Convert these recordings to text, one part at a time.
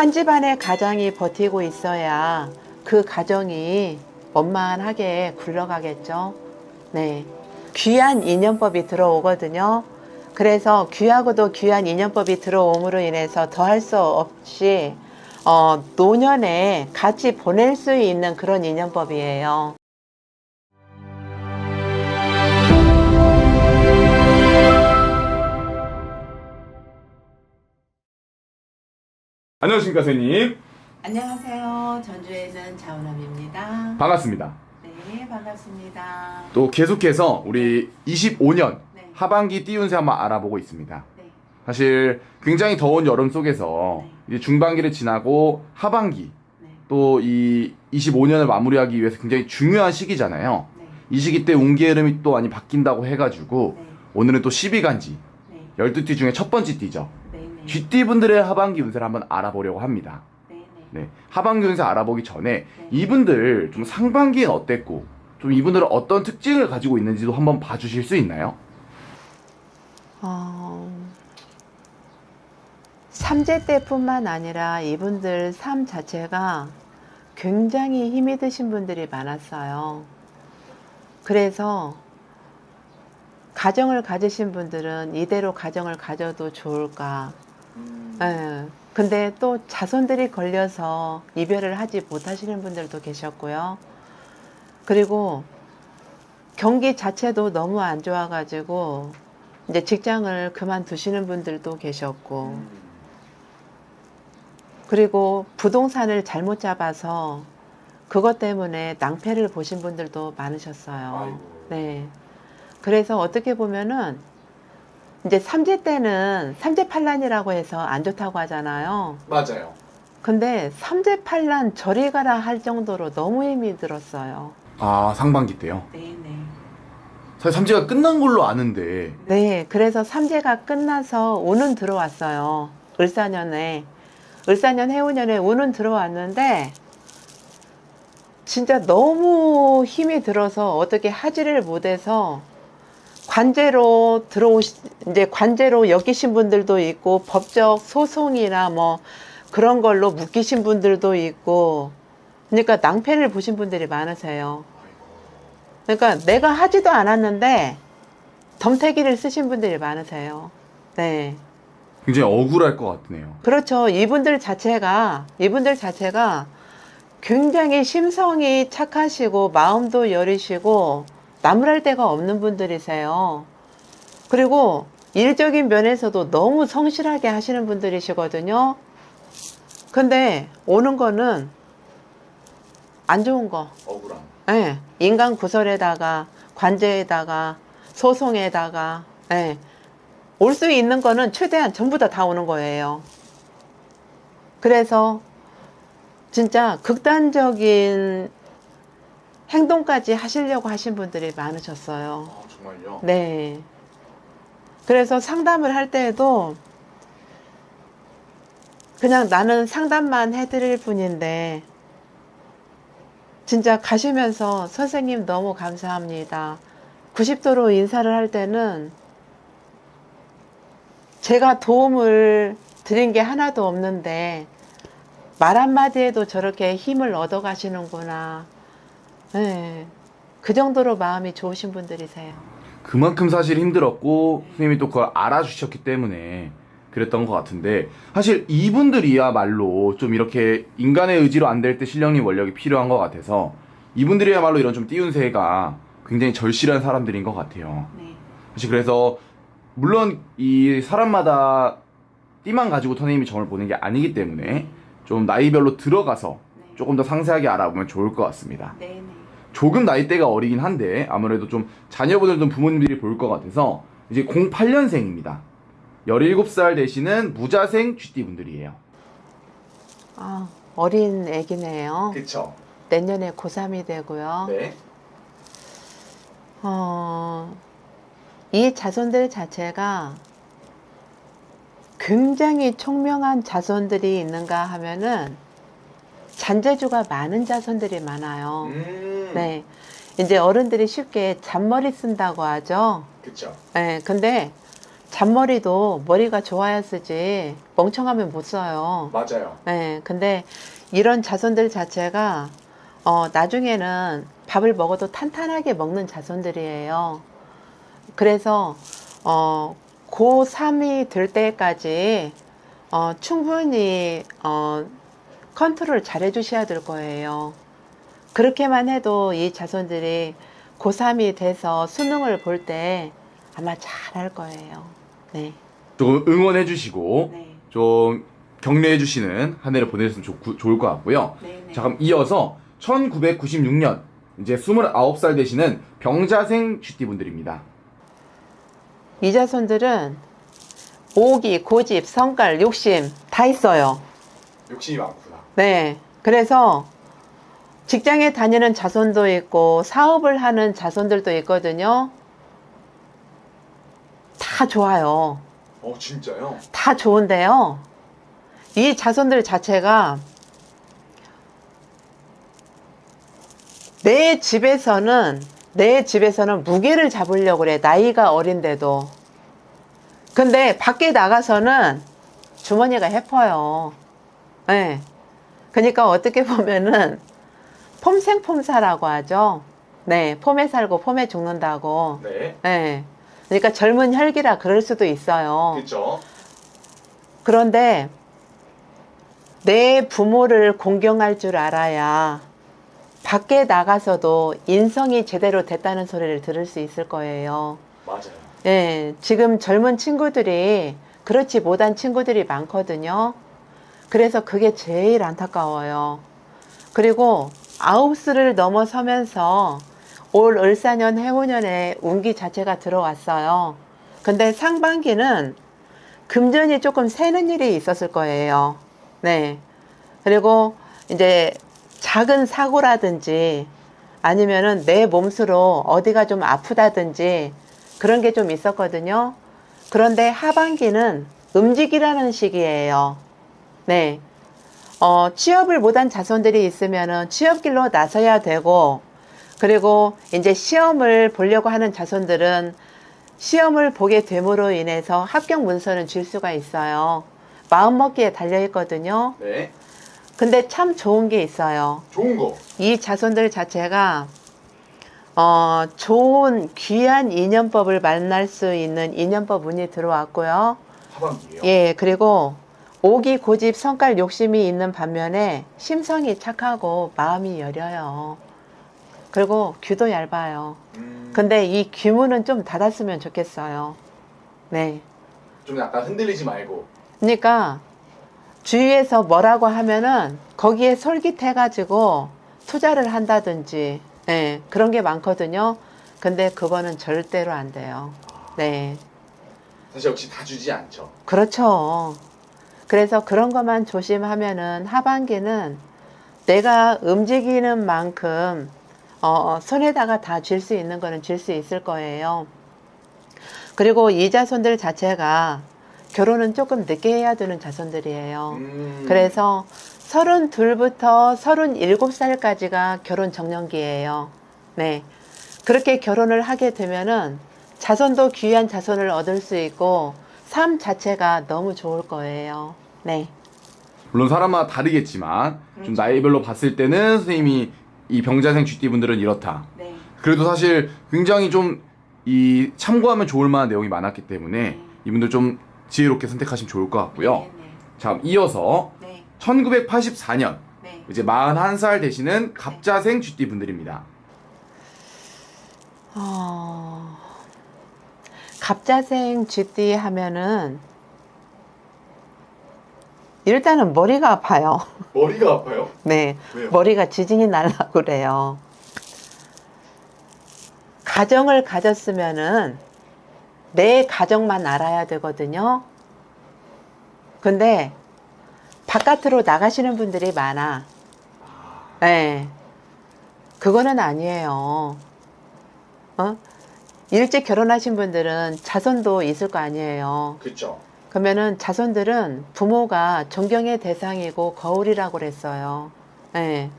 한 집안의 가정이 버티고 있어야 그 가정이 원만하게 굴러가겠죠. 네. 귀한 인연법이 들어오거든요. 그래서 귀하고도 귀한 인연법이 들어옴으로 인해서 더할 수 없이 어, 노년에 같이 보낼 수 있는 그런 인연법이에요. 안녕하십니까 선생님 안녕하세요. 전주에는 자은함입니다. 반갑습니다 네, 반갑습니다. 또 계속해서 우리 25년 네. 하반기 띄운새 한번 알아보고 있습니다 네. 사실 굉장히 더운 여름 속에서 이제 중반기를 지나고 하반기 네. 또 이 25년을 마무리하기 위해서 굉장히 중요한 시기잖아요 네. 이 시기 때 운기 흐름이 또 많이 바뀐다고 해가지고 네. 오늘은 또 12간지 네. 12띠 중에 첫 번째 띠죠 네. 네. 쥐띠 분들의 하반기 운세를 한번 알아보려고 합니다 네. 네. 네, 하반기 운세 알아보기 전에 네. 이분들 좀 상반기엔 어땠고 좀 이분들은 어떤 특징을 가지고 있는지도 한번 봐주실 수 있나요? 어, 삼재 때뿐만 아니라 이분들 삶 자체가 굉장히 힘이 드신 분들이 많았어요. 그래서 가정을 가지신 분들은 이대로 가정을 가져도 좋을까. 예. 근데 또 자손들이 걸려서 이별을 하지 못하시는 분들도 계셨고요. 그리고 경기 자체도 너무 안 좋아가지고 이제 직장을 그만두시는 분들도 계셨고 그리고 부동산을 잘못 잡아서 그것 때문에 낭패를 보신 분들도 많으셨어요. 네. 그래서 어떻게 보면은 이제 삼재 때는 삼재팔란이라고 해서 안 좋다고 하잖아요. 맞아요. 근데 삼재팔란 저리 가라 할 정도로 너무 힘이 들었어요. 아 상반기 때요. 네네. 사실 삼재가 끝난 걸로 아는데 네, 그래서 삼재가 끝나서 운은 들어왔어요. 을사년에. 을사년 해운년에 운은 들어왔는데, 진짜 너무 힘이 들어서 어떻게 하지를 못해서 관제로 들어오시, 이제 관제로 엮이신 분들도 있고, 법적 소송이나 뭐 그런 걸로 묶이신 분들도 있고, 그러니까 낭패를 보신 분들이 많으세요. 그러니까 내가 하지도 않았는데, 덤태기를 쓰신 분들이 많으세요. 네. 굉장히 억울할 것 같네요. 그렇죠. 이분들 자체가, 이분들 자체가 굉장히 심성이 착하시고, 마음도 여리시고, 나무랄 데가 없는 분들이세요. 그리고 일적인 면에서도 너무 성실하게 하시는 분들이시거든요. 근데 오는 거는 안 좋은 거. 억울함. 예, 인간 구설에다가 관제에다가 소송에다가 예, 올 수 있는 거는 최대한 전부 다 다 오는 거예요. 그래서 진짜 극단적인 행동까지 하시려고 하신 분들이 많으셨어요. 아 정말요? 네. 그래서 상담을 할 때에도 그냥 나는 상담만 해드릴 뿐인데 진짜 가시면서 선생님 너무 감사합니다. 90도로 인사를 할 때는 제가 도움을 드린 게 하나도 없는데 말 한마디에도 저렇게 힘을 얻어 가시는구나. 네. 그 정도로 마음이 좋으신 분들이세요. 그만큼 사실 힘들었고 선생님이 또 그걸 알아주셨기 때문에 그랬던 것 같은데 사실 이분들이야말로 좀 이렇게 인간의 의지로 안 될때 신령님 원력이 필요한 것 같아서 이분들이야말로 이런 좀 띄운새가 굉장히 절실한 사람들인 것 같아요. 네. 사실 그래서 물론 이 사람마다 띠만 가지고 선생님이 점을 보는 게 아니기 때문에 좀 나이별로 들어가서 조금 더 상세하게 알아보면 좋을 것 같습니다. 네, 네. 조금 나이대가 어리긴 한데 아무래도 좀 자녀분들도 부모님들이 볼 것 같아서 이제 08년생입니다. 17살 되시는 무자생 쥐띠 분들이에요. 아, 어린 애기네요. 그쵸. 내년에 고3이 되고요. 네. 어, 이 자손들 자체가 굉장히 총명한 자손들이 있는가 하면은 잔재주가 많은 자손들이 많아요. 음. 네. 이제 어른들이 쉽게 잔머리 쓴다고 하죠. 그쵸. 네, 근데 잔머리도 머리가 좋아야 쓰지 멍청하면 못 써요. 맞아요. 네, 근데 이런 자손들 자체가 어, 나중에는 밥을 먹어도 탄탄하게 먹는 자손들이에요. 그래서 어, 고3이 될 때까지 어, 충분히 어, 컨트롤 잘 해주셔야 될 거예요. 그렇게만 해도 이 자손들이 고3이 돼서 수능을 볼 때 아마 잘 할 거예요. 네. 조금 응원해 주시고 네. 좀 격려해 주시는 한 해를 보내셨으면 좋, 좋을 것 같고요. 네, 네. 자, 그럼 이어서 1996년 이제 29살 되시는 병자생 쥐띠분들입니다. 이 자손들은 오기, 고집, 성깔, 욕심 다 있어요. 욕심이 많구나. 네. 그래서 직장에 다니는 자손도 있고 사업을 하는 자손들도 있거든요. 다 좋아요. 어, 진짜요? 다 좋은데요. 이 자손들 자체가 내 집에서는 내 집에서는 무게를 잡으려고 그래. 나이가 어린데도. 근데 밖에 나가서는 주머니가 해퍼요. 네. 그러니까 어떻게 보면은 폼생폼사라고 하죠. 네, 폼에 살고 폼에 죽는다고. 네. 네. 그러니까 젊은 혈기라 그럴 수도 있어요. 그렇죠. 그런데 내 부모를 공경할 줄 알아야 밖에 나가서도 인성이 제대로 됐다는 소리를 들을 수 있을 거예요. 맞아요. 예, 지금 젊은 친구들이 그렇지 못한 친구들이 많거든요. 그래서 그게 제일 안타까워요. 그리고 아홉수를 넘어서면서 올 을사년 해오년에 운기 자체가 들어왔어요. 근데 상반기는 금전이 조금 새는 일이 있었을 거예요. 네. 그리고 이제 작은 사고라든지 아니면은 내 몸수로 어디가 좀 아프다든지 그런 게 좀 있었거든요. 그런데 하반기는 음직이라는 시기예요. 네. 어, 취업을 못한 자손들이 있으면은 취업길로 나서야 되고, 그리고 이제 시험을 보려고 하는 자손들은 시험을 보게 됨으로 인해서 합격 문서는 줄 수가 있어요. 마음먹기에 달려 있거든요. 네. 근데 참 좋은 게 있어요. 좋은 거. 이 자손들 자체가 어, 좋은 귀한 인연법을 만날 수 있는 인연법 운이 들어왔고요. 하반기예요. 예, 그리고 오기 고집 성깔 욕심이 있는 반면에 심성이 착하고 마음이 여려요. 그리고 귀도 얇아요. 음, 근데 이 귀문은 좀 닫았으면 좋겠어요. 네. 좀 약간 흔들리지 말고. 그러니까 주위에서 뭐라고 하면은 거기에 솔깃해가지고 투자를 한다든지 예, 그런 게 많거든요. 근데 그거는 절대로 안 돼요. 네. 사실 역시 다 주지 않죠. 그렇죠. 그래서 그런 것만 조심하면은 하반기는 내가 움직이는 만큼 어, 손에다가 다쥘수 있는 거는 쥘수 있을 거예요. 그리고 이 자손들 자체가 결혼은 조금 늦게 해야 되는 자손들이에요. 음, 그래서 32부터 37살까지가 결혼 정년기예요. 네. 그렇게 결혼을 하게 되면은 자손도 귀한 자손을 얻을 수 있고 삶 자체가 너무 좋을 거예요. 네. 물론 사람마다 다르겠지만 좀 그렇죠. 나이별로 봤을 때는 선생님이 이 병자생 쥐띠 분들은 이렇다. 네. 그래도 사실 굉장히 좀 이 참고하면 좋을 만한 내용이 많았기 때문에 이분들 좀 지혜롭게 선택하시면 좋을 것 같고요. 자, 그럼 이어서 네. 1984년 네. 이제 41살 되시는 갑자생 쥐띠 분들입니다. 어... 갑자생 쥐띠 하면은 일단은 머리가 아파요. 머리가 아파요? 네. 왜요? 머리가 지진이 날라 그래요. 가정을 가졌으면은 내 가정만 알아야 되거든요. 근데 바깥으로 나가시는 분들이 많아. 네. 그거는 아니에요. 어? 일찍 결혼하신 분들은 자손도 있을 거 아니에요. 그쵸. 그러면은 자손들은 부모가 존경의 대상이고 거울이라고 그랬어요. 예.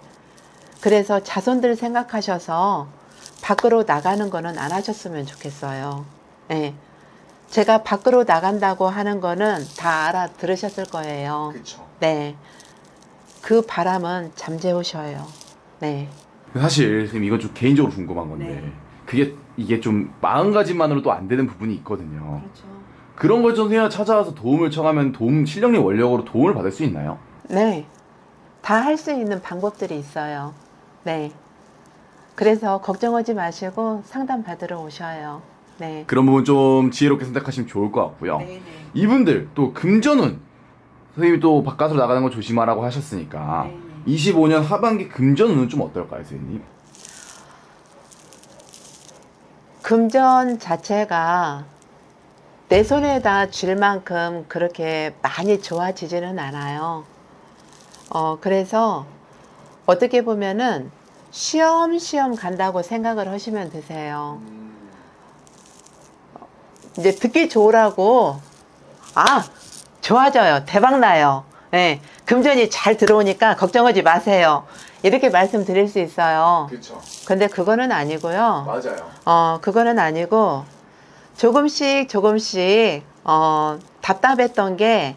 그래서 자손들 생각하셔서 밖으로 나가는 거는 안 하셨으면 좋겠어요. 예. 제가 밖으로 나간다고 하는 거는 다 알아들으셨을 거예요. 그렇죠. 네. 그 바람은 잠재우셔요. 네. 사실 선생님 이건 좀 개인적으로 궁금한 건데 네. 그게 이게 좀 마음가짐만으로도 안 되는 부분이 있거든요. 그렇죠. 그런 걸좀 선생님 찾아와서 도움을 청하면 도움 실력님 원력으로 도움을 받을 수 있나요? 네. 다 할 수 있는 방법들이 있어요. 네. 그래서 걱정하지 마시고 상담 받으러 오셔요. 네. 그런 부분 좀 지혜롭게 선택하시면 좋을 것 같고요. 네네. 이분들 또 금전운 선생님이 또 바깥으로 나가는 거 조심하라고 하셨으니까 네네. 25년 하반기 금전운은 좀 어떨까요, 선생님? 금전 자체가 내 손에다 쥘 만큼 그렇게 많이 좋아지지는 않아요. 어, 그래서 어떻게 보면은 쉬엄쉬엄 간다고 생각을 하시면 되세요. 이제 듣기 좋으라고, 아, 좋아져요. 대박나요. 네, 금전이 잘 들어오니까 걱정하지 마세요. 이렇게 말씀드릴 수 있어요. 그렇죠. 근데 그거는 아니고요. 맞아요. 어, 그거는 아니고 조금씩 조금씩 어, 답답했던 게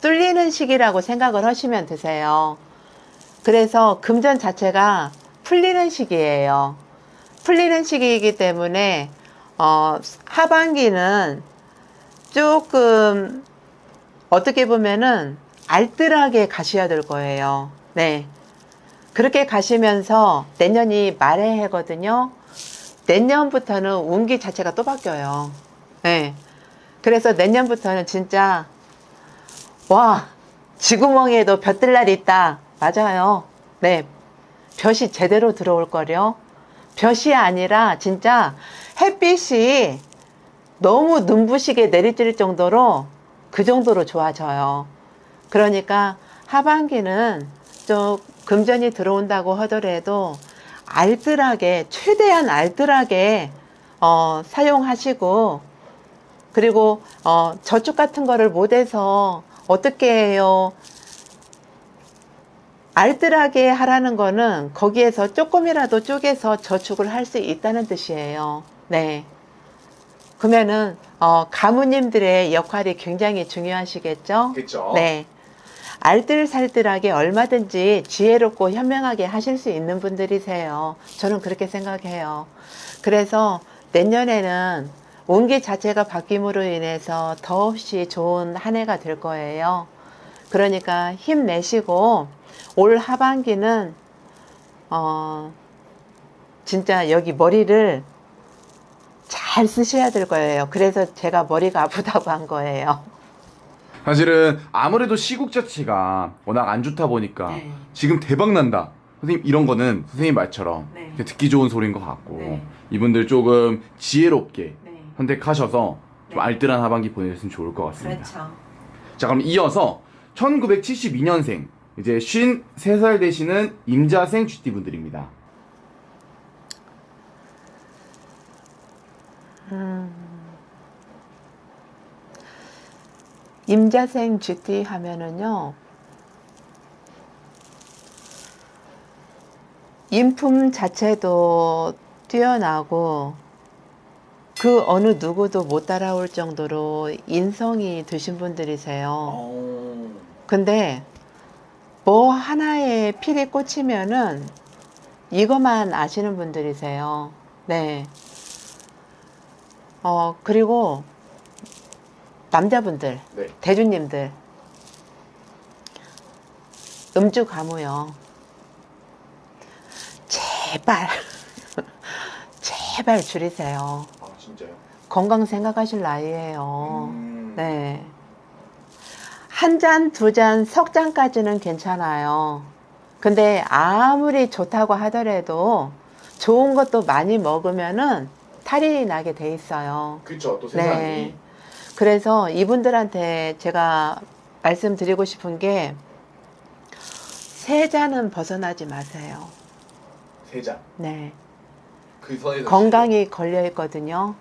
뚫리는 시기라고 생각을 하시면 되세요. 그래서 금전 자체가 풀리는 시기예요. 풀리는 시기이기 때문에 어, 하반기는 조금 어떻게 보면은 알뜰하게 가셔야 될 거예요. 네. 그렇게 가시면서 내년이 말의 해거든요. 내년부터는 운기 자체가 또 바뀌어요. 네. 그래서 내년부터는 진짜 와 쥐구멍에도 볕들 날이 있다. 맞아요. 네. 볕이 제대로 들어올 거려. 볕이 아니라 진짜 햇빛이 너무 눈부시게 내리쬐을 정도로 그 정도로 좋아져요. 그러니까 하반기는 좀 금전이 들어온다고 하더라도 알뜰하게 최대한 알뜰하게 어, 사용하시고 그리고 어, 저축 같은 거를 못해서 어떻게 해요? 알뜰하게 하라는 거는 거기에서 조금이라도 쪼개서 저축을 할 수 있다는 뜻이에요. 네. 그러면은 어, 가무님들의 역할이 굉장히 중요하시겠죠? 그렇죠. 네. 알뜰살뜰하게 얼마든지 지혜롭고 현명하게 하실 수 있는 분들이세요. 저는 그렇게 생각해요. 그래서 내년에는 운기 자체가 바뀜으로 인해서 더없이 좋은 한 해가 될 거예요. 그러니까 힘내시고 올 하반기는 어 진짜 여기 머리를 잘 쓰셔야 될 거예요. 그래서 제가 머리가 아프다고 한 거예요. 사실은 아무래도 시국 자체가 워낙 안 좋다 보니까 네. 지금 대박 난다. 선생님 이런 거는 선생님 말처럼 네. 듣기 좋은 소리인 것 같고 네. 이분들 조금 지혜롭게 네. 선택하셔서 좀 네. 알뜰한 하반기 보내셨으면 좋을 것 같습니다. 그렇죠. 자 그럼 이어서 1972년생 이제 53살 되시는 임자생 GT 분들입니다. 임자생 GT 하면은요. 인품 자체도 뛰어나고 그 어느 누구도 못 따라올 정도로 인성이 드신 분들이세요. 근데 뭐 하나에 필이 꽂히면은 이것만 아시는 분들이세요. 네. 어, 그리고 남자분들, 네. 대주님들, 음주 가무요. 제발, 제발 줄이세요. 아 진짜요? 건강 생각하실 나이에요. 음. 네. 한 잔, 두 잔, 석 잔까지는 괜찮아요. 근데 아무리 좋다고 하더라도 좋은 것도 많이 먹으면은 탈이 나게 돼 있어요. 그렇죠. 또 네. 그래서 이분들한테 제가 말씀드리고 싶은 게 세자는 벗어나지 마세요. 세자 네. 그 선에서 건강이 걸려 있거든요.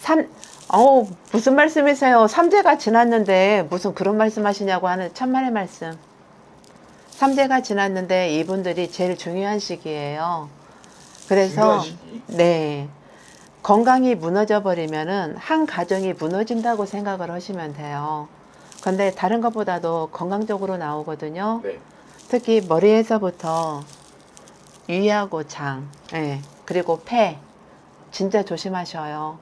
삼, 어우, 무슨 말씀이세요? 삼재가 지났는데 무슨 그런 말씀 하시냐고 하는 천만의 말씀. 삼재가 지났는데 이분들이 제일 중요한 시기예요. 그래서, 중요한 시기? 네. 건강이 무너져 버리면은 한 가정이 무너진다고 생각을 하시면 돼요. 근데 다른 것보다도 건강적으로 나오거든요. 네. 특히 머리에서부터 위하고 장, 예, 그리고 폐 진짜 조심하셔요.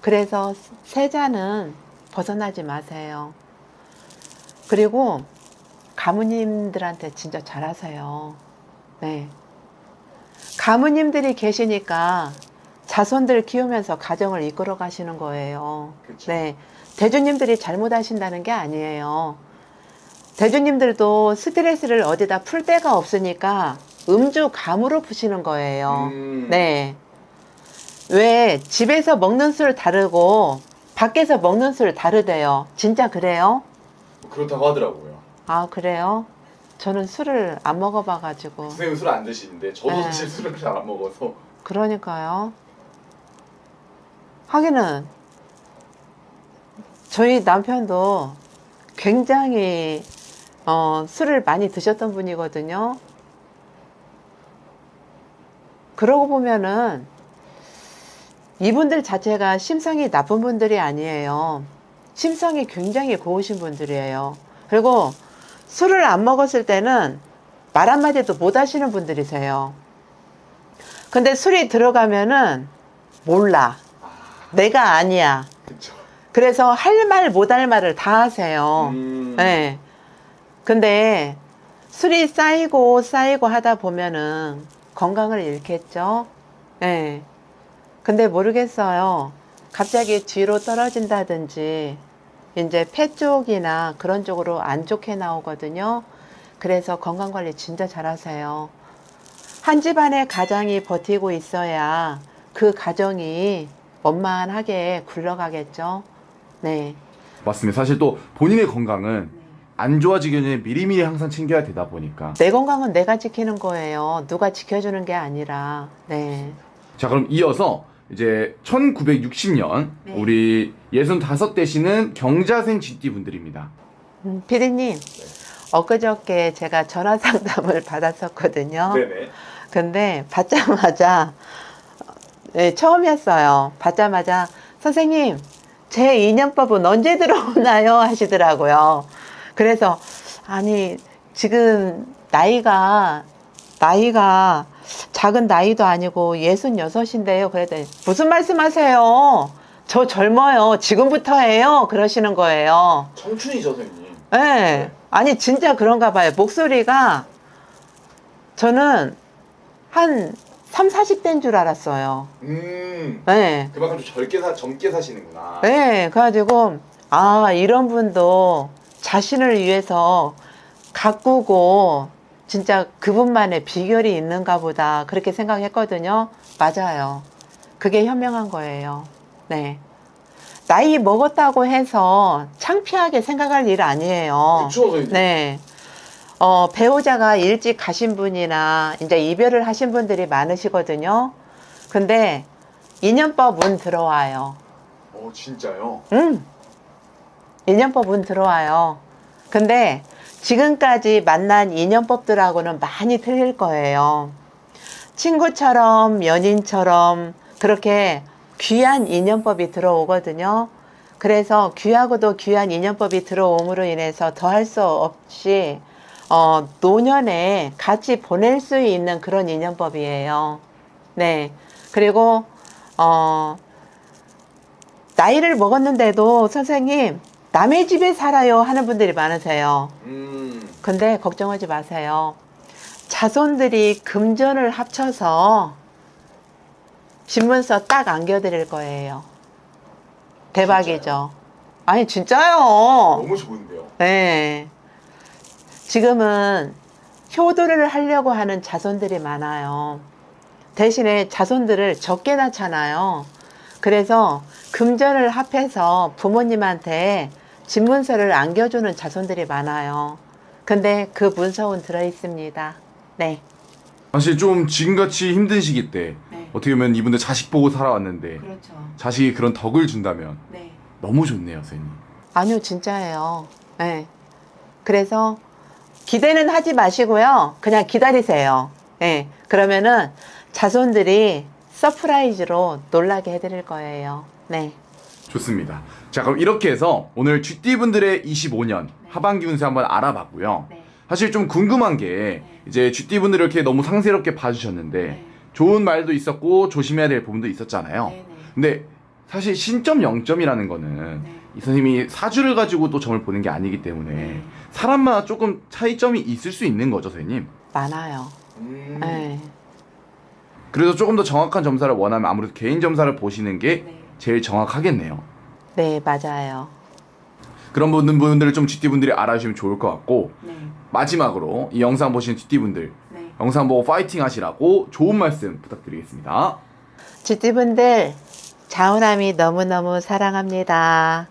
그래서 세자는 벗어나지 마세요. 그리고 가무님들한테 진짜 잘하세요. 네. 가무님들이 계시니까 자손들 키우면서 가정을 이끌어 가시는 거예요. 그쵸. 네. 대주님들이 잘못하신다는 게 아니에요. 대주님들도 스트레스를 어디다 풀 데가 없으니까 음주 감으로 푸시는 거예요. 음. 네. 왜 집에서 먹는 술 다르고 밖에서 먹는 술 다르대요. 진짜 그래요? 그렇다고 하더라고요. 아, 그래요? 저는 술을 안 먹어봐가지고. 선생님 술 안 드시는데 저도 네. 사실 술을 잘 안 먹어서 그러니까요. 하기는 저희 남편도 굉장히 어, 술을 많이 드셨던 분이거든요. 그러고 보면은 이분들 자체가 심성이 나쁜 분들이 아니에요. 심성이 굉장히 고우신 분들이에요. 그리고 술을 안 먹었을 때는 말 한마디도 못 하시는 분들이세요. 근데 술이 들어가면은 몰라. 내가 아니야. 그쵸. 그래서 할 말 못 할 말을 다 하세요. 음. 네. 근데 술이 쌓이고 쌓이고 하다 보면은 건강을 잃겠죠. 네. 근데 모르겠어요. 갑자기 뒤로 떨어진다든지 이제 폐 쪽이나 그런 쪽으로 안 좋게 나오거든요. 그래서 건강 관리 진짜 잘하세요. 한 집안의 가장이 버티고 있어야 그 가정이 원만하게 굴러가겠죠. 네. 맞습니다. 사실 또 본인의 건강은 안 좋아지기 전에 미리미리 항상 챙겨야 되다 보니까 내 건강은 내가 지키는 거예요. 누가 지켜주는 게 아니라. 네. 자 그럼 이어서 이제 1960년 네. 우리 65 되시는 경자생 GT 분들입니다. 음, 피디님, 엊그저께 제가 전화 상담을 받았었거든요. 네네. 근데 받자마자 네, 처음이었어요. 받자마자 선생님 제 인연법은 언제 들어오나요 하시더라고요. 그래서 아니 지금 나이가 나이가 작은 나이도 아니고 예순 여섯인데요. 그랬더니 무슨 말씀하세요? 저 젊어요. 지금부터 해요. 그러시는 거예요. 청춘이죠, 선생님. 네. 아니 진짜 그런가 봐요. 목소리가 저는 한 3, 40대인 줄 알았어요. 음. 네. 그만큼 좀 젊게 사 젊게 사시는구나. 네. 그래가지고 아 이런 분도 자신을 위해서 가꾸고 진짜 그분만의 비결이 있는가 보다 그렇게 생각했거든요. 맞아요. 그게 현명한 거예요. 네. 나이 먹었다고 해서 창피하게 생각할 일 아니에요. 그쵸. 네. 어, 배우자가 일찍 가신 분이나 이제 이별을 하신 분들이 많으시거든요. 근데 인연법 운 들어와요. 어, 진짜요? 음. 인연법 운 들어와요. 근데 지금까지 만난 인연법들하고는 많이 틀릴 거예요. 친구처럼 연인처럼 그렇게 귀한 인연법이 들어오거든요. 그래서 귀하고도 귀한 인연법이 들어옴으로 인해서 더할 수 없이 어, 노년에 같이 보낼 수 있는 그런 인연법이에요. 네. 그리고 어, 나이를 먹었는데도 선생님 남의 집에 살아요 하는 분들이 많으세요. 음. 근데 걱정하지 마세요. 자손들이 금전을 합쳐서 신문서 딱 안겨드릴 거예요. 대박이죠. 아니 진짜요. 너무 좋은데요. 네. 지금은 효도를 하려고 하는 자손들이 많아요. 대신에 자손들을 적게 낳잖아요. 그래서 금전을 합해서 부모님한테 집 문서를 안겨주는 자손들이 많아요. 근데 그 문서는 들어있습니다. 네. 사실 좀 지금같이 힘든 시기 때 네. 어떻게 보면 이분들 자식 보고 살아왔는데 그렇죠. 자식이 그런 덕을 준다면 네. 너무 좋네요, 선생님. 아니요, 진짜예요. 네. 그래서 기대는 하지 마시고요. 그냥 기다리세요. 네. 그러면은 자손들이 서프라이즈로 놀라게 해드릴 거예요. 네. 좋습니다. 자, 그럼 이렇게 해서 오늘 GT분들의 25년 하반기 운세 한번 알아봤고요. 네. 사실 좀 궁금한 게 이제 GT분들 이렇게 너무 상세롭게 봐주셨는데 좋은 말도 있었고 조심해야 될 부분도 있었잖아요. 근데 사실 신점 0점이라는 거는 이 선생님이 사주를 가지고 또 점을 보는 게 아니기 때문에 사람마다 조금 차이점이 있을 수 있는 거죠, 선생님. 많아요. 네. 그래서 조금 더 정확한 점사를 원하면 아무래도 개인 점사를 보시는 게 제일 정확하겠네요. 네, 맞아요. 그런 분들, 분들을 좀 GT분들이 알아주시면 좋을 것 같고 마지막으로 이 영상 보시는 GT분들 영상 보고 파이팅 하시라고 좋은 말씀 부탁드리겠습니다. GT분들, 자우남이 너무너무 사랑합니다.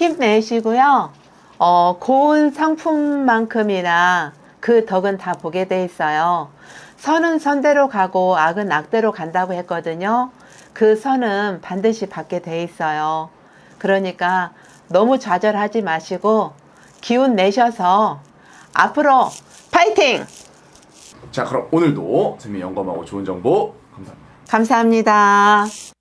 힘내시고요. 어, 고운 상품만큼이나 그 덕은 다 보게 돼 있어요. 선은 선대로 가고 악은 악대로 간다고 했거든요. 그 선은 반드시 받게 돼 있어요. 그러니까 너무 좌절하지 마시고 기운 내셔서 앞으로 파이팅! 자 그럼 오늘도 재미 영감하고 좋은 정보 감사합니다. 감사합니다.